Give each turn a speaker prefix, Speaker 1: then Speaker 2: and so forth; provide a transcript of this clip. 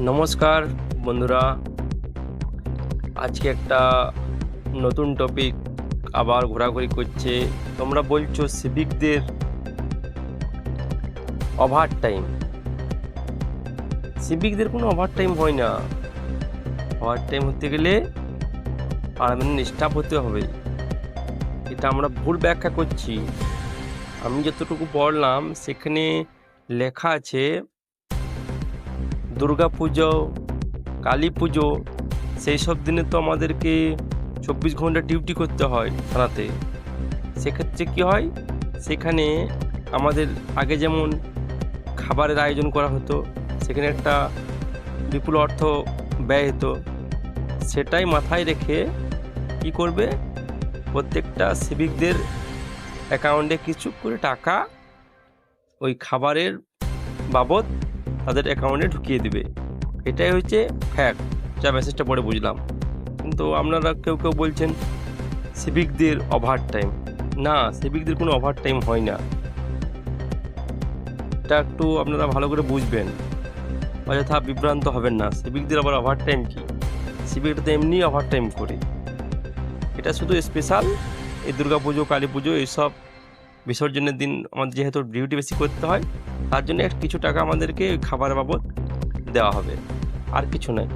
Speaker 1: নমস্কার, বন্ধুরা। আজকে একটা নতুন টপিক আবার ঘোরাঘুরি করছে। তোমরা বলছো সিভিকদের ওভার টাইম সিভিকদের কোনো ওভার টাইম হয় না। ওভার টাইম হতে গেলে পারমানেন্ট স্টাফ হতে হবে। এটা আমরা ভুল ব্যাখ্যা করছি। আমি যতটুকু পড়লাম সেখানে লেখা আছে দুর্গা পুজো, কালী পুজো, সেই সব দিনে তো আমাদেরকে চব্বিশ ঘণ্টা ডিউটি করতে হয় থানাতে। সেক্ষেত্রে কী হয়? সেখানে আমাদের আগে যেমন খাবারের আয়োজন করা হতো, সেখানে একটা বিপুল অর্থ ব্যয় হতো, সেটাই মাথায় রেখে কি করবে? প্রত্যেকটা সিভিকদের অ্যাকাউন্টে কিছু করে টাকা ওই খাবারের বাবদ তাদের অ্যাকাউন্টে ঢুকিয়ে দিবে। এটাই হচ্ছে ফ্যাক্ট যা মেসেজটা পরে বুঝলাম। কিন্তু আপনারা কেউ কেউ বলছেন সিভিকদের ওভার টাইম না সিভিকদের কোনো ওভার টাইম হয় না। এটা একটু আপনারা ভালো করে বুঝবেন। অযথা বিভ্রান্ত হবেন না। সিভিকদের আবার ওভার টাইম কি? সিভিকটা তো এমনি ওভার টাইম করে। এটা শুধু স্পেশাল এই দুর্গা পুজো কালী পুজো এইসব বিসর্জনের দিন আমাদের যেহেতু ডিউটি বেশি করতে হয়, তার জন্য কিছু টাকা আমাদেরকে খাবার বাবদ দেওয়া হবে। আর কিছু নয়।